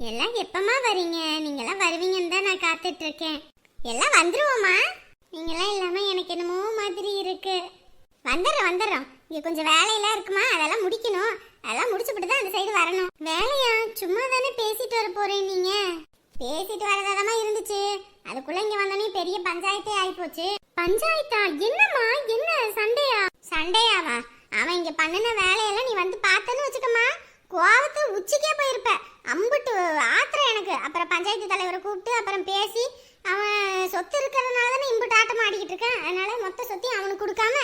எல்லாம் எப்பமா வரீங்க. நீங்கெல்லாம் வருவீங்கன்னு தான் நான் காத்துட்டு இருக்கேன் எல்லாம் வந்துருவோமா நீங்கெல்லாம் இல்லாம எனக்கு என்னமோ மாதிரி இருக்கு. வந்துடுறோம் வந்துடுறோம் இங்க கொஞ்சம் வேலையெல்லாம் இருக்குமா? அதெல்லாம் முடிக்கணும். அதெல்லாம் முடிச்சுட்டு தான் அந்த சைடு வரணும். வேலையா? சும்மா தானே பேசிட்டு வர போறேன் நீங்க. பேசிட்டு வரதாதமா இருந்துச்சு. அதுக்குள்ள இங்க வந்தோடனே பெரிய பஞ்சாயத்தே ஆயிப்போச்சு. பஞ்சாயத்தா? என்னம்மா? என்ன? சண்டையா? சண்டையாவா? அவன் இங்க பண்ணின வேலையெல்லாம் நீ வந்து பார்த்தேன்னு வச்சுக்கமா கோவத்து உச்சிக்கே போயிருப்ப. அம்புட்டு ஆத்திரம் எனக்கு. அப்புறம் பஞ்சாயத்து தலைவரை கூப்பிட்டு அப்புறம் பேசி அவன் சொத்து இருக்கிறதுனால தானே இம்புட்டு ஆட்டம் ஆடிக்கிட்டு இருக்கேன். அதனால மொத்த சொத்தையும் அவனுக்கு கொடுக்காம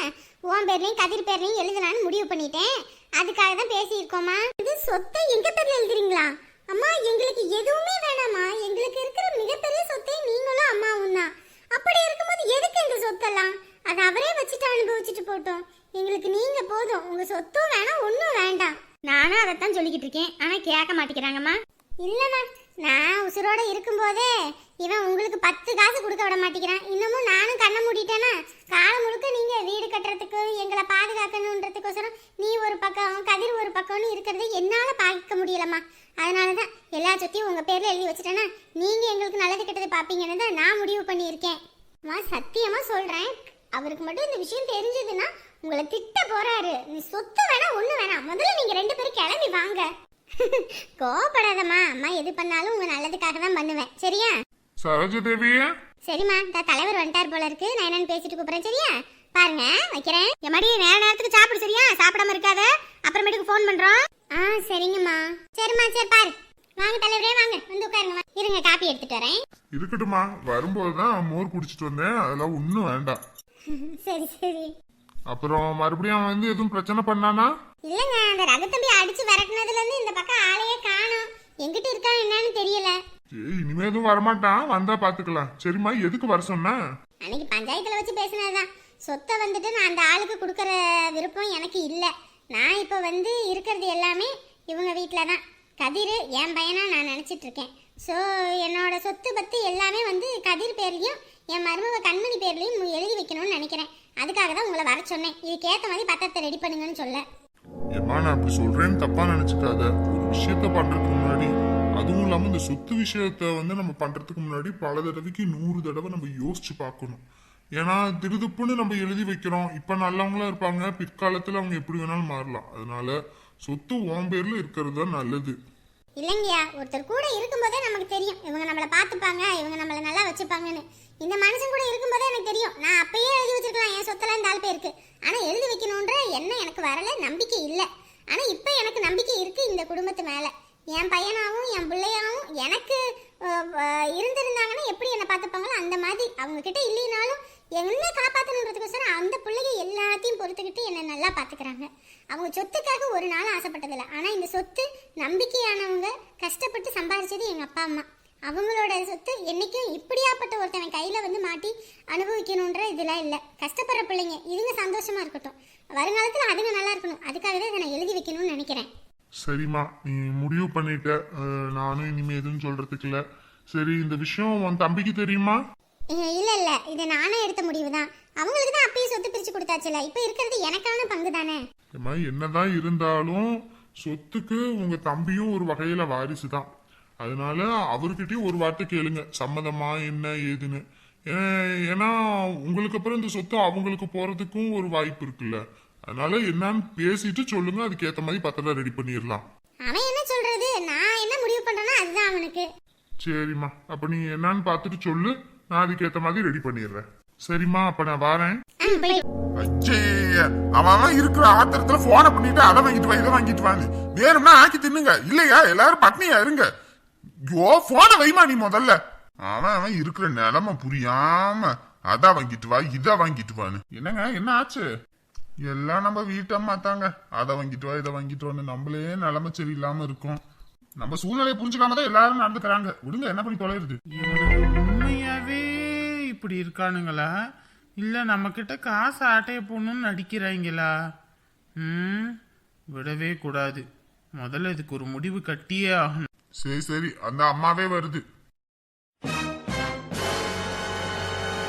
உன் பேர்லையும் கதிர் பேர்லையும் எழுதலான்னு முடிவு பண்ணிட்டேன். அதுக்காக தான் பேசியிருக்கோமா இது சொத்தை எங்க பேர்ல எழுதுறீங்களா? அம்மா எங்களுக்கு எதுவும் வேணாமா எங்களுக்கு இருக்கிற மிகப்பெரிய சொத்தை நீங்களும் அம்மாவும் தான் அப்படி இருக்கும்போது எதுக்கு இந்த சொத்தெல்லாம் அதை அவரே வச்சுட்டு அனுபவிச்சுட்டு போட்டோம் எங்களுக்கு நீங்க போதும் உங்க சொத்தும் வேணாம் ஒன்றும் வேண்டாம் நானும் அதைத்தான் இருக்கேன் ஆனா கேட்க மாட்டேங்கிறாங்கம்மா. இல்லைம்மா நான் உசுரோட இருக்கும்போதே இவன் உங்களுக்கு பத்து காசு கொடுக்க விட மாட்டேங்கிறான். இன்னமும் நானும் கண்ணை மூடிட்டேன்னா காலம் முழுக்க நீங்க வீடு கட்டுறதுக்கு எங்களை பாதுகாக்கணுன்றதுக்கோசரம் நீ ஒரு பக்கம் கதிர் ஒரு பக்கம்னு இருக்கிறது என்னால பார்க்க முடியலம்மா. அதனால தான் எல்லா சொத்தையும் உங்க பேரில் எழுதி வச்சுட்டேன்னா நீங்க எங்களுக்கு நல்லது கெட்டது பார்ப்பீங்கன்னு தான் நான் முடிவு பண்ணியிருக்கேன். மா சத்தியமா சொல்றேன். அவருக்கு மட்டும் இந்த விஷயம் தெரிஞ்சதுன்னா உங்களை திட்ட போறாரு. நீ சொத்து வேணா ஒண்ணு வேணாம் முதல்ல நீங்க ரெண்டு பேரும் கிளம்பி வாங்க. கோவப்படாதம்மா. அம்மா எது பண்ணாலும் உங்க நல்லதுக்காக தான் பண்ணுவேன். சரியா? சரோஜ தேவி. சரிம்மா இந்த தலைவர் வந்துட்டார் போல இருக்கு. நான் என்னன்னு பேசிட்டு கூப்பிடுறேன். சரியா? பாருங்க வைக்கிறேன். எம்மாடி நேர நேரத்துக்கு சாப்பிடு சரியா? சாப்பிடாம இருக்காத. அப்புறமேட்டுக்கு ஃபோன் பண்றோம். ஆ சரிங்கம்மா. சரிம்மா சரி பாரு. வாங்க தலைவரே வாங்க. வந்து உட்காருங்க. இருங்க காப்பி எடுத்துட்டு வரேன். இருக்கட்டுமா வரும்போது தான் மோர் குடிச்சிட்டு வந்தேன். அதெல்லாம் ஒன்றும் வேண்டாம். சரி சரி. அப்புறம் மறுபடியும் அவன் வந்து எதுவும் பிரச்சனை பண்ணானா? இல்லங்க அந்த ரகத்தம்பி அடிச்சு விரட்டினதுல இருந்து இந்த பக்கம் ஆளையே காணோம். எங்கிட்ட இருக்கான் என்னன்னு தெரியல. ஏய் இனிமே எதுவும் வரமாட்டான். வந்தா பாத்துக்கலாம். சரிம்மா எதுக்கு வர சொன்ன? அன்னைக்கு பஞ்சாயத்துல வச்சு பேசினதுதான். சொத்தை வந்துட்டு நான் அந்த ஆளுக்கு கொடுக்கற விருப்பம் எனக்கு இல்லை. நான் இப்போ வந்து இருக்கிறது எல்லாமே இவங்க வீட்டில் தான் கதிர் என் பையனா நான் நினச்சிட்டு இருக்கேன். ஸோ என்னோட சொத்து பத்து எல்லாமே வந்து கதிர் பேர்லையும் என் மருமக கண்மணி பேர்லையும் எழுதி வைக்கணும்னு நினைக்கிறேன். அதுக்காக தான் உங்களை வர சொன்னேன். இதுக்கேற்ற மாதிரி பத்திரத்தை ரெடி பண்ணுங்கன்னு சொல்ல. ஏம்மா நான் அப்படி சொல்றேன்னு தப்பா நினைச்சுக்காத. ஒரு விஷயத்த பண்றதுக்கு முன்னாடி அதுவும் இல்லாம இந்த சொத்து விஷயத்த வந்து நம்ம பண்றதுக்கு முன்னாடி பல தடவைக்கு நூறு தடவை நம்ம யோசிச்சு பார்க்கணும். ஏன்னா திருதுப்புன்னு நம்ம எழுதி வைக்கிறோம். இப்ப நல்லவங்களா இருப்பாங்க. பிற்காலத்துல அவங்க எப்படி வேணாலும் மாறலாம். அதனால சொத்து உன் பேர்ல இருக்கிறது தான் நல்லது. இல்லைங்கய்யா ஒருத்தர் கூட இருக்கும்போதே நமக்கு தெரியும். இவங்க நம்மளை பார்த்துப்பாங்க இவங்க நம்மளை நல்லா வச்சுப்பாங்கன்னு. இந்த மனுஷன் கூட இருக்கும்போதே எனக்கு தெரியும். நான் அப்பயே எழுதி வச்சிருக்கலாம் என் சொத்தெல்லாம் இந்த ஆள் பேருக்கு. ஆனால் எழுதி வைக்கணுன்ற எண்ணம் எனக்கு வரல நம்பிக்கை இல்லை. ஆனால் இப்போ எனக்கு நம்பிக்கை இருக்குது இந்த குடும்பத்து மேலே. என் பையனாகவும் என் பிள்ளையாகவும் எனக்கு இருந்திருந்தாங்கன்னா எப்படி என்னை பார்த்துப்பாங்களோ அந்த மாதிரி. அவங்கக்கிட்ட இல்லைனாலும் என்ன காப்பாற்றணுன்றதுக்கோசரம் அந்த பிள்ளைங்க எல்லாத்தையும் பொறுத்துக்கிட்டு என்னை நல்லா பார்த்துக்கிறாங்க அவங்க சொத்துக்காக ஒரு நாள் ஆசைப்பட்டதில்ல. ஆனால் இந்த சொத்து நம்பிக்கையானவங்க கஷ்டப்பட்டு சம்பாதிச்சது எங்கள் அப்பா அம்மா. அவங்களோட சொத்து என்னைக்கும் இப்படியாப்பட்ட ஒருத்தவன் கையில் வந்து மாட்டி அனுபவிக்கணுன்ற இதெல்லாம் இல்லை. கஷ்டப்படுற பிள்ளைங்க இதுங்க சந்தோஷமா இருக்கட்டும். வருங்காலத்தில் அதுங்க நல்லா இருக்கணும். அதுக்காக தான் இதை நான் எழுதி வைக்கணும்னு நினைக்கிறேன். சரிம்மா நீ முடிவு பண்ணிட்ட. நானும் இனிமே எதுவும் சொல்றதுக்கு இல்ல. சரி இந்த விஷயம் உன் தம்பிக்கு தெரியுமா? இல்ல. இது நானே எடுத்த முடிவு தான் அவங்களுக்கு தான் அப்பயே சொத்து பிரிச்சு கொடுத்தாச்சுல. இப்போ இருக்கிறது எனக்கான பங்கு தானே ஏம்மா என்னதான் இருந்தாலும் சொத்துக்கு உங்க தம்பியும் ஒரு வகையில வாரிசு தான் அதனால அவர்கிட்டயும் ஒரு வார்த்தை கேளுங்க. சம்மதமா என்ன ஏதுன்னு. ஏன்னா உங்களுக்கு அப்புறம் இந்த சொத்து அவங்களுக்கு போறதுக்கும் ஒரு வாய்ப்பு இருக்குல்ல. அதனால என்னன்னு பேசிட்டு சொல்லுங்க. அதுக்கேத்த மாதிரி பத்திரம் ரெடி பண்ணிடலாம். சரிம்மா. அப்ப நீ என்னன்னு பார்த்துட்டு சொல்லு. நான் அதுக்கேத்த மாதிரி ரெடி பண்ணிடுறேன். சரிம்மா அப்ப நான் வரேன். அவன் அவன் இருக்கிற ஆத்திரத்துல போனை பண்ணிட்டு அதை வாங்கிட்டு வா இதை வாங்கிட்டு வான்னு. வேணும்னா ஆக்கி தின்னுங்க. இல்லையா? எல்லாரும் பட்னியா இருங்க. ஐயோ போனை வைமா நீ முதல்ல. அவன் அவன் இருக்கிற நிலைமை புரியாம அதை வாங்கிட்டு வா இதை வாங்கிட்டு வான்னு. என்னங்க என்ன ஆச்சு? எல்லாம் நம்ம வீட்டம்மா தாங்க அதை வாங்கிட்டு வா இதை வாங்கிட்டு வான்னு நம்மளே நிலைமை சரியில்லாம இருக்கும். நம்ம சூழ்நிலையை புரிஞ்சுக்காம தான் எல்லாரும் நடந்துக்கிறாங்க. விடுங்க என்ன பண்ணி தொலைறது உண்மையாவே இப்படி இருக்கானுங்களா? இல்ல நம்ம கிட்ட காசு ஆட்டைய போடணும்னு நடிக்கிறாங்களா ம் விடவே கூடாது. முதல்ல இதுக்கு ஒரு முடிவு கட்டியே ஆகணும். சரி சரி அந்த அம்மாவே வருது.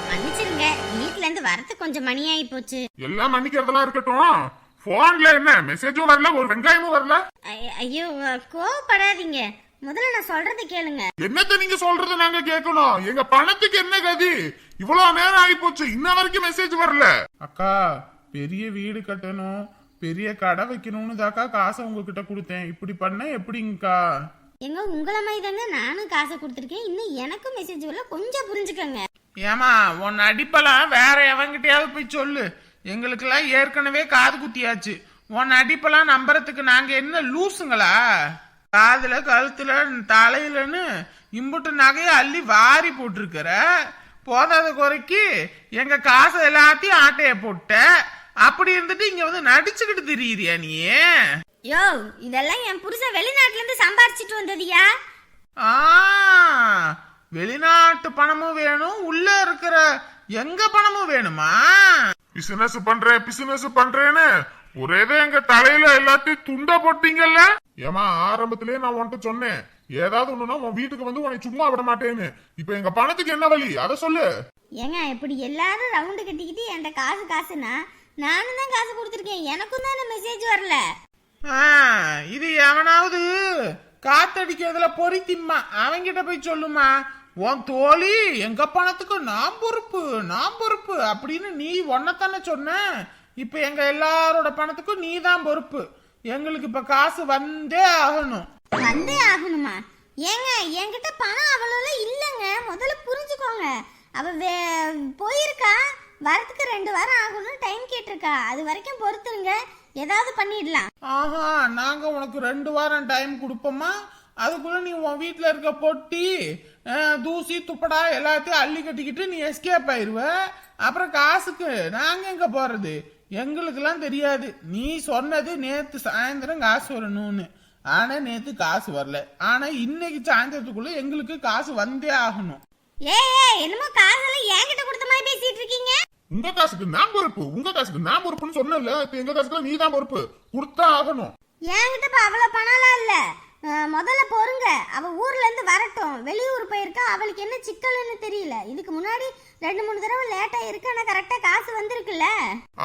மன்னிச்சிருங்க வீட்ல இருந்து வரது கொஞ்சம் மணி ஆகி போச்சு. எல்லாம் மன்னிக்கிறதெல்லாம் இருக்கட்டும். போன்ல என்ன? மெசேஜும் வரல ஒரு வெங்காயமும் வரல. ஐயோ கோவப்படாதீங்க. முதல்ல நான் சொல்றதை கேளுங்க. என்னத்த நீங்க சொல்றத நாங்க கேட்கணும்? எங்க பணத்துக்கு என்ன கதி? இவ்வளவு நேரம் ஆகி போச்சு இன்ன வரைக்கும் மெசேஜ் வரல. அக்கா பெரிய வீடு கட்டணும் பெரிய கடை வைக்கணும்னு தாக்கா காசை உங்ககிட்ட கொடுத்தேன். இப்படி பண்ண எப்படிங்கக்கா? எங்க உங்கள மாதிரி தாங்க நானும் காசை கொடுத்துருக்கேன். இன்னும் எனக்கும் மெசேஜ் வரல. கொஞ்சம் புரிஞ்சுக்கோங்க. ஏமா உன் அடிப்பெல்லாம் வேற எவங்கிட்டயாவது போய் சொல்லு. எங்களுக்கெல்லாம் ஏற்கனவே காது குத்தியாச்சு. உன் அடிப்பெல்லாம் நம்புறதுக்கு நாங்க என்ன லூசுங்களா? காதுல கழுத்துல தலையிலன்னு இம்புட்டு நகைய அள்ளி வாரி போட்டிருக்கிற. போதாத குறைக்கு எங்க காசு எல்லாத்தையும் ஆட்டைய போட்ட. அப்படி இருந்துட்டு இங்க வந்து நடிச்சுக்கிட்டு திரியிறியா நீ? யோ இதெல்லாம் என் புருஷன் வெளிநாட்டுல இருந்து சம்பாரிச்சிட்டு வந்ததுயா? ஆ வெளிநாட்டு பணமும் வேணும் உள்ள இருக்கிற எங்க பணமும் வேணுமா? பிசினஸ் பண்றேன் பிசினஸ் பண்றேன்னு. ஒரேதான் எங்க தலையில எல்லாத்தையும் துண்ட போட்டீங்கல்ல? ஏமா ஆரம்பத்திலேயே நான் உன்கிட்ட சொன்னேன். ஏதாவது ஒண்ணுனா உன் வீட்டுக்கு வந்து உன்னை சும்மா விட மாட்டேன்னு. இப்ப எங்க பணத்துக்கு என்ன வழி? அத சொல்லு. ஏங்க இப்படி எல்லாரும் ரவுண்டு கட்டிக்கிட்டு என்கிட்ட காசு காசுனா நானும் தான் காசு கொடுத்துருக்கேன். எனக்கும் தான் மெசேஜ் வரல. ஆ, இது எவனாவது காத்தடிக்கிறதுல பொறித்திம்மா அவங்கிட்ட போய் சொல்லுமா. உன் தோழி எங்க பணத்துக்கு நான் பொறுப்பு நான் பொறுப்பு அப்படின்னு நீ ஒன்னத்தானே சொன்ன? இப்ப எங்க எல்லாரோட பணத்துக்கும் நீ தான் பொறுப்பு. எங்களுக்கு இப்ப காசு வந்தே ஆகணும். வந்தே ஆகணுமா? ஏங்க என்கிட்ட பணம் அவ்வளோ இல்லைங்க. முதல்ல புரிஞ்சுக்கோங்க. அவ போயிருக்கா? வரத்துக்கு ரெண்டு வாரம் ஆகும்னு டைம் கேட்டிருக்கா. அது வரைக்கும் பொறுத்துருங்க. ஏதாவது பண்ணிடலாம். ஆஹா நாங்க உனக்கு ரெண்டு வாரம் டைம் கொடுப்போமா? அதுக்குள்ள நீ உன் வீட்ல இருக்க பொட்டி தூசி துப்படா எல்லாத்தையும் அள்ளி கட்டிக்கிட்டு நீ எஸ்கேப் ஆயிருவ. அப்புறம் காசுக்கு நாங்க எங்க போறது? எங்களுக்கெல்லாம் தெரியாது. நீ சொன்னது நேத்து சாயந்தரம் காசு வரணும்னு. ஆனா நேத்து காசு வரல. ஆனா இன்னைக்கு சாயந்தரத்துக்குள்ள எங்களுக்கு காசு வந்தே ஆகணும். ஏ என்னமோ காசெல்லாம் என்கிட்ட கொடுத்த மாதிரி பேசிட்டு இருக்கீங்க? உங்க காசுக்கு நான் பொறுப்பு. உங்க காசுக்கு நான் பொறுப்புன்னு சொன்னல இப்ப எங்க காசுக்கு நீ தான் பொறுப்பு. கொடுத்தா ஆகணும். என்கிட்ட இப்ப அவ்வளோ பணம்லாம் இல்ல. முதல்ல பொறுங்க. அவ ஊர்ல இருந்து வரட்டும். வெளியூர் போயிருக்கா அவளுக்கு என்ன சிக்கல்னு தெரியல. இதுக்கு முன்னாடி ரெண்டு மூணு தடவை லேட்டா இருக்கு ஆனா கரெக்டா காசு வந்திருக்குல்ல.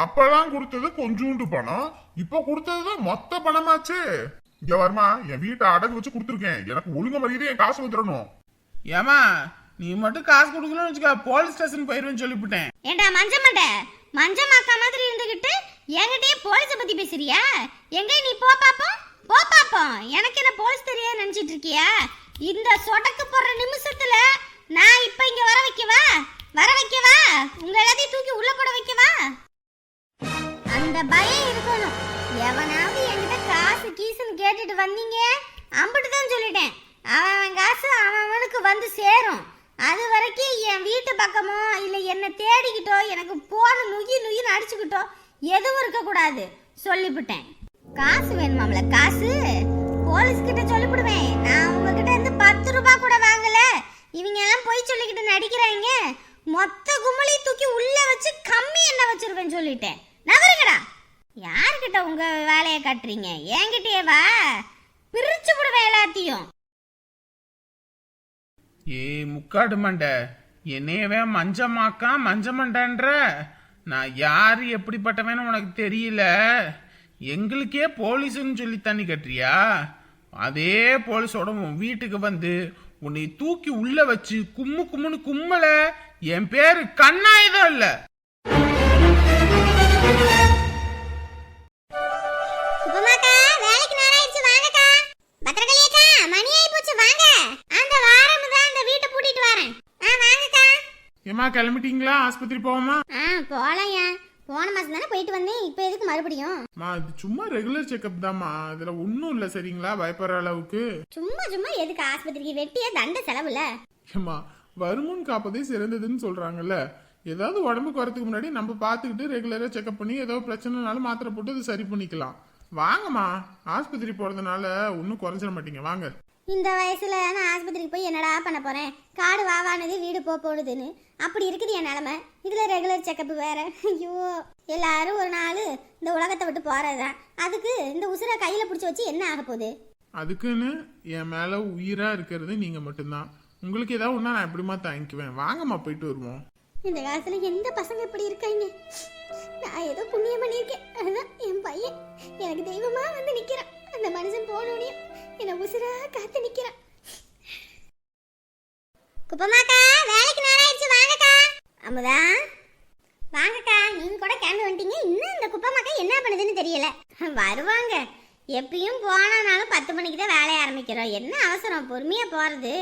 அப்பெல்லாம் கொடுத்தது கொஞ்சூண்டு பணம். இப்ப கொடுத்தது மொத்த பணமாச்சே. இங்க வருமா என் வீட்டை அடகு வச்சு கொடுத்துருக்கேன். எனக்கு ஒழுங்க மரியாதை என் காசு வந்துடணும். ஏமா நீ மட்டும் காசு கொடுக்கலன்னு வச்சுக்க. போலீஸ் ஸ்டேஷன் போயிருவேன்னு சொல்லிவிட்டேன். ஏண்டா மஞ்ச மண்டை? மஞ்ச மாக்கா மாதிரி இருந்துகிட்டு என்கிட்டயே போலீஸ பத்தி பேசுறியா? எங்க நீ போ பாப்போம். போ பாப்போம் எனக்கு என்ன போலீஸ் தெரியாது நினைச்சிட்டு இருக்கியா? இந்த சொடக்கு போடுற நிமிஷத்துல நான் இப்ப இங்க வர வைக்கவா? வர வைக்கவா? உங்க எல்லாத்தையும் தூக்கி உள்ள போட வைக்கவா? அந்த பயம் இருக்கணும். எவனாவது என்கிட்ட காசு கீசுன்னு கேட்டுட்டு வந்தீங்க? அம்பிட்டு தான் சொல்லிட்டேன். அவன் அவன் காசு அவன் அவனுக்கு வந்து சேரும். அது வரைக்கும் என் வீட்டு பக்கமோ இல்லை என்னை தேடிக்கிட்டோ எனக்கு போன நுகி நுகின்னு அடிச்சுக்கிட்டோ எதுவும் இருக்கக்கூடாது. சொல்லிவிட்டேன் காசு வேணுமாம்ல? காசு? போலீஸ் கிட்ட சொல்லிவிடுவேன் நான் உங்ககிட்ட இருந்து பத்து ரூபாய் கூட வாங்கல. இவங்க எல்லாம் போய் சொல்லிக்கிட்டு நடிக்கிறாங்க. மொத்த கும்பலையும் தூக்கி உள்ள வச்சு கம்மி என்ன வச்சிருவேன் சொல்லிட்டேன். நகருங்கடா யார்கிட்ட உங்க வேலையை கட்டுறீங்க? என்கிட்டயே வா. பிரிச்சு விடுவேன் எல்லாத்தையும். ஏய் முக்காடு மண்டை. என்னையவே மஞ்சமாக்கா மஞ்சமண்டன்ற? நான் யாரு எப்படிப்பட்டவன்னு உனக்கு தெரியல. எங்களுக்கே போலீஸ்னு சொல்லி தண்ணி கட்டுறியா? அதே போலீஸோட உன் வீட்டுக்கு வந்து உன்னை தூக்கி உள்ள வச்சு கும்மு கும்முன்னு கும்மல. என் பேரு கண்ணாயுதம் இல்ல. ஏமா கிளம்பிட்டீங்களா? ஆஸ்பத்திரி போவோமா? ஆ போகலையா போன மாசம் தானே போயிட்டு வந்தேன் இப்போ எதுக்கு மறுபடியும்? மா இது சும்மா ரெகுலர் செக்கப் தாம்மா. இதுல ஒன்றும் இல்லை சரிங்களா? பயப்படுற அளவுக்கு. சும்மா சும்மா எதுக்கு ஆஸ்பத்திரிக்கு? வெட்டியே தண்ட செலவுல. ஏம்மா வருமுன் காப்பதே சிறந்ததுன்னு சொல்றாங்கல்ல. ஏதாவது உடம்புக்கு வரதுக்கு முன்னாடி நம்ம பார்த்துக்கிட்டு ரெகுலராக செக்அப் பண்ணி ஏதோ பிரச்சனைனாலும் மாத்திரை போட்டு அது சரி பண்ணிக்கலாம். வாங்கம்மா ஆஸ்பத்திரி போறதுனால ஒன்றும் குறைஞ்சிட மாட்டீங்க. வாங்க. இந்த வயசுல நான் ஆஸ்பத்திரிக்கு போய் என்னடா பண்ண போறேன்? காடு வாவானது வீடு போ போடுதுன்னு. அப்படி இருக்குது என் நிலமை. இதுல ரெகுலர் செக்கப் வேற. ஐயோ. எல்லாரும் ஒரு நாள் இந்த உலகத்தை விட்டு போறதுதான். அதுக்கு இந்த உசுரை கையில பிடிச்சி வச்சு என்ன ஆக போகுது? அதுக்குன்னு என் மேல உயிரா இருக்கிறது நீங்க மட்டும்தான். உங்களுக்கு ஏதாவது ஒன்றா நான் எப்படிமா தாங்கிக்குவேன் வாங்கம்மா போயிட்டு வருவோம். இந்த காலத்துல எந்த பசங்க இப்படி இருக்காங்க? நான் ஏதோ புண்ணியம் பண்ணியிருக்கேன். அதுதான் என் பையன். எனக்கு தெய்வமா வந்து நிக்கிறான். அந்த மனுஷன் போனோடனே என்னை உசுரா காத்து நிக்கிறான். குப்பமாக்கா வேலைக்கு நேரம் ஆயிடுச்சு வாங்கக்கா. அமுதா வாங்கக்கா நீங்க கூட கிளம்பி வந்துட்டீங்க. இன்னும் இந்த குப்பமாக்கா என்ன பண்ணுதுன்னு தெரியல. வருவாங்க. எப்பயும் போனானாலும் பத்து மணிக்கு தான் வேலைய ஆரம்பிக்கிறோம். என்ன அவசரம்? பொறுமையா போறது.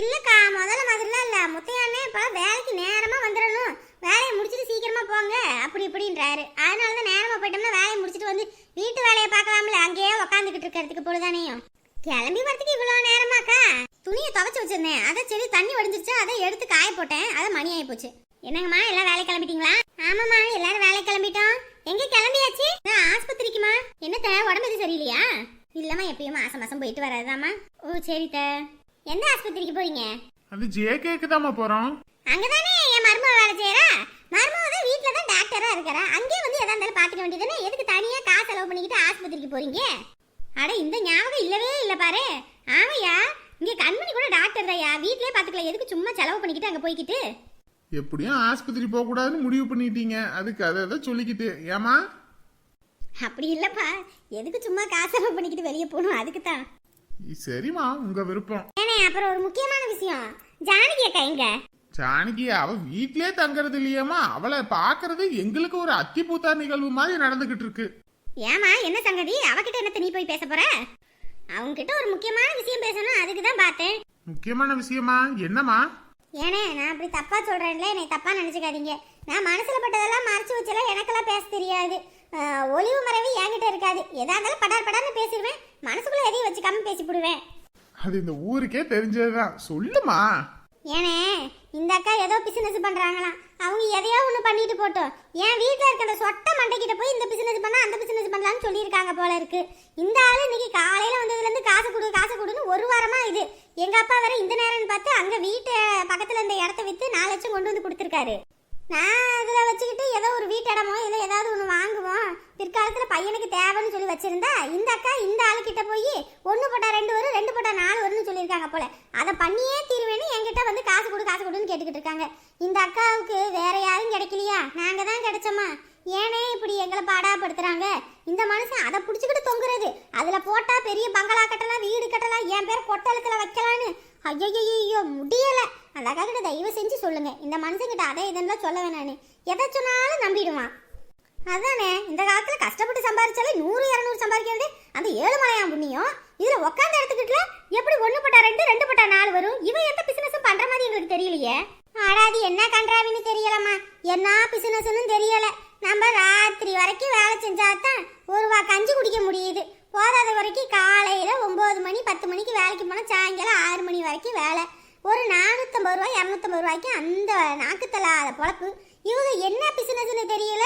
இல்லக்கா முதல்ல மாதிரிலாம் இல்ல. முத்தையானே இப்ப வேலைக்கு நேரமா வந்துடணும். வேலையை முடிச்சிட்டு சீக்கிரமா போங்க. அப்படி இப்படின்றாரு. அதனால தான் நேரமா போயிட்டோம்னா வேலையை முடிச்சிட்டு வந்து வீட்டு வேலையை பார்க்கலாம்ல. அங்கேயே உக்காந்துக்கிட்டு இருக்கிறதுக்கு பொழுதானையும். கிளம்பி வரதுக்கு இவ்வளவு நேரமாக்கா? துணியை துவைச்சு வச்சிருந்தேன். அதை சரி தண்ணி வடிஞ்சிருச்சு. அதை எடுத்து காய போட்டேன். அதை மணி ஆகி போச்சு. என்னங்கம்மா எல்லாம் வேலை கிளம்பிட்டீங்களா? ஆமாம்மா எல்லாரும் வேலை கிளம்பிட்டோம். எங்க கிளம்பியாச்சு? நான் ஆஸ்பத்திரிக்குமா? என்னத்த உடம்பு எதுவும் சரியில்லையா? இல்லம்மா எப்பயும் மாசம் மாசம் போயிட்டு வராதாம்மா ஓ சரித்த. எந்த ஆஸ்பத்திரிக்கு போறீங்க? அது ஜேகேக்கு தாம்மா போறோம். அங்கதானே என் மருமக வேலை செய்யறா மருமக தான் வீட்ல தான் டாக்டரா இருக்கறா. அங்கேயே வந்து எதா இருந்தாலும் பாத்துக்க வேண்டியதுதானே? எதுக்கு தனியா காசு செலவு பண்ணிக்கிட்டு ஆஸ்பத்திரிக்கு போறீங்க? அட இந்த ஞாபகம் இல்லவே இல்ல பாரு. ஆமையா இங்க கண்மணி கூட டாக்டர் தாயா வீட்லயே பாத்துக்கலாம் எதுக்கு சும்மா செலவு பண்ணிக்கிட்டு அங்க போய்க்கிட்டு? எப்படியும் ஆஸ்பத்திரி போக கூடாதுன்னு முடிவு பண்ணிட்டீங்க. அதுக்கு அதை அதை சொல்லிக்கிட்டு. ஏமா அப்படி இல்லப்பா. எதுக்கு சும்மா காசு செலவு பண்ணிக்கிட்டு வெளியே போகணும்? அதுக்கு தான் சரிம்மா. உங்க விருப்பம். ஏனே அப்புறம் ஒரு முக்கியமான விஷயம். ஜானகி அக்கா எங்க? ஜானகி அவ வீட்லயே தங்கறது இல்லையாம்மா. அவளை பாக்குறது எங்களுக்கு ஒரு அத்திப்பூத்தா நிகழ்வு மாதிரி நடந்துகிட்டு இருக்கு. ஏமா என்ன சங்கதி? அவகிட்ட என்னத்த நீ போய் பேச போற? அவங்க கிட்ட ஒரு முக்கியமான விஷயம் பேசணும் அதுக்கு தான் பார்த்தேன். முக்கியமான விஷயமா? என்னம்மா? ஏனே நான் அப்படி தப்பா சொல்றேன்ல என்னை தப்பா நினைச்சுக்காதீங்க. நான் மனசுல பட்டதெல்லாம் மறைச்சு வச்செல்லாம் எனக்கெல்லாம் பேச தெரியாது. ஒளிவு மறைவு என்கிட்ட இருக்காது. எதா இருந்தாலும் படார் படார்னு பேசிடுவேன். மனசுக்குள்ள எதையும் வச்சுக்காம பேசிவிடுவேன் அது இந்த ஊருக்கே தெரிஞ்சதுதான். சொல்லுமா ஏனே இந்த அக்கா ஏதோ பிசினஸ் பண்றாங்களாம். அவங்க எதையோ ஒன்று பண்ணிட்டு போட்டோம். என் வீட்டில் இருக்கிற அந்த சொட்ட மண்டைக்கிட்ட போய் இந்த பிசினஸ் பண்ணால் அந்த பிசினஸ் பண்ணலாம்னு சொல்லியிருக்காங்க போல இருக்கு. இந்த ஆள் இன்னைக்கு காலையில் வந்ததுலேருந்து காசு கொடு காசு கொடுன்னு ஒரு வாரமாக இது. எங்கள் அப்பா வேற இந்த நேரம்னு பார்த்து அங்கே வீட்டு பக்கத்தில் இந்த இடத்த விற்று நாலு லட்சம் கொண்டு வந்து கொடுத்துருக்காரு. நான் அதில் வச்சுக்கிட்டு ஏதோ ஒரு வீட்டு இடமோ இல்லை ஏதாவது ஒன்று வாங்குவோம். பிற்காலத்தில் பையனுக்கு தேவைன்னு சொல்லி வச்சுருந்தா இந்த அக்கா இந்த ஆளுக்கிட்ட போய் ஒன்று போட்டால் ரெண்டு வரும் ரெண்டு போட்டா நாலு வரும்னு சொல்லியிருக்காங்க போல். அதை பண்ணியே தீர்வேன்னு என்கிட்ட வந்து காசு கொடு காசு கொடுன்னு கேட்டுக்கிட்டு இருக்காங்க. இந்த அக்காவுக்கு வேற யாரும் கிடைக்கலையா? நாங்கள் தான் கிடைச்சோமா? ஏனே இப்படி எங்களை பாடாப்படுத்துறாங்க? இந்த மனுஷன் அதை பிடிச்சிக்கிட்டு தொங்குறது. அதில் போட்டால் பெரிய பங்களா கட்டலாம் வீடு கட்டலாம் என் பேர் பொட்டலத்தில் வைக்கலான்னு ஐயோ முடியல. அந்த அக்கா கிட்ட தயவு செஞ்சு சொல்லுங்க. இந்த மனுஷங்கிட்ட அதை இதெல்லாம் சொல்ல வேணான்னு. எதை சொன்னாலும் நம்பிடுவான். அதானே இந்த காலத்துல கஷ்டப்பட்டு சம்பாதிச்சாலே நூறு இரநூறு சம்பாதிக்கிறது. அந்த ஏழு மலையாம் புண்ணியம். இதுல உட்காந்து எடுத்துக்கிட்டுல எப்படி ஒண்ணு பட்டா ரெண்டு ரெண்டு பட்டா நாலு வரும்? இவன் எந்த பிசினஸும் பண்ற மாதிரி எங்களுக்கு தெரியலையே. ஆடாது என்ன கன்றாவின்னு தெரியலம்மா. என்ன பிசினஸ்னு தெரியல. நம்ம ராத்திரி வரைக்கும் வேலை செஞ்சாதான் ஒரு வா கஞ்சி குடிக்க முடியுது. போதாத வரைக்கும் காலையில ஒன்பது மணி பத்து மணிக்கு வேலைக்கு போனா சாயங்காலம் ஆறு மணி வரைக்கும் வேலை. ஒரு நானூத்தம்பது ரூபாய் இரநூத்தம்பது ரூபாய்க்கு அந்த நாக்குத்தலாத பொழப்பு. இவங்க என்ன பிசினஸ்னு தெரியல.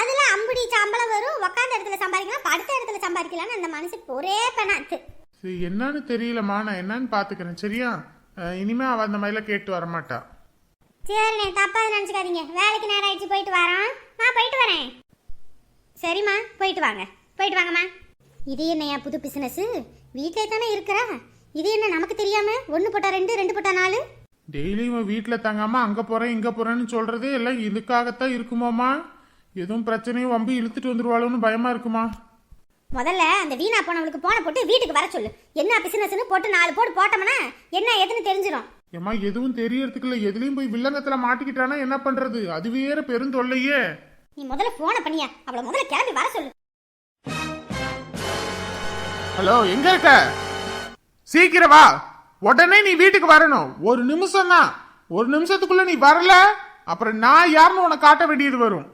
அதுல அம்புடி சம்பளம் வரும். உக்காந்த இடத்துல சம்பாதிக்கலாம் படுத்த இடத்துல சம்பாதிக்கலாம்னு அந்த மனுஷன் ஒரே பெணாத்து சரி என்னன்னு தெரியலம்மா. நான் என்னன்னு பாத்துக்கிறேன். சரியா? இனிமே அவ அந்த மாதிரிலாம் கேட்டு வரமாட்டா. சரிண்ணே தப்பா நினச்சிக்காதீங்க. வேலைக்கு நேரம் ஆயிடுச்சு. போயிட்டு வரோம். நான் போயிட்டு வரேன். சரிம்மா போயிட்டு வாங்க. போயிட்டு வாங்கம்மா. இது என்னையா புது பிசினஸ் வீட்டிலே தானே இருக்கிறா? இது என்ன நமக்கு தெரியாம? ஒன்று போட்டா ரெண்டு ரெண்டு போட்டா நாலு? டெய்லி இவன் வீட்டுல தங்காம அங்க போறேன் இங்க போறேன்னு சொல்றது எல்லாம் இதுக்காகத்தான் இருக்குமாமா எதுவும் பிரச்சனையும் வம்பி இழுத்துட்டு வந்துருவாளோன்னு பயமா இருக்குமா? முதல்ல அந்த வீணா போனவளுக்கு போன போட்டு வீட்டுக்கு வர சொல்லு. என்ன பிசினஸ்னு போட்டு நாலு போட்டு போட்டோம்னா என்ன ஏதுன்னு தெரிஞ்சிடும் ஏம்மா எதுவும் தெரியறதுக்கு இல்ல. எதுலயும் போய் வில்லங்கத்துல மாட்டிக்கிட்டானா என்ன பண்றது? அது வேற பெருந்தொல்லையே நீ முதல்ல போன பண்ணியா? அவளை முதல்ல கிளம்பி வர சொல்லு. ஹலோ எங்க இருக்க? சீக்கிரம் வா. உடனே நீ வீட்டுக்கு வரணும். ஒரு நிமிஷம் தான் ஒரு நிமிஷத்துக்குள்ள நீ வரல. அப்புறம் நான் யாருன்னு உனக்கு காட்ட வேண்டியது வரும்.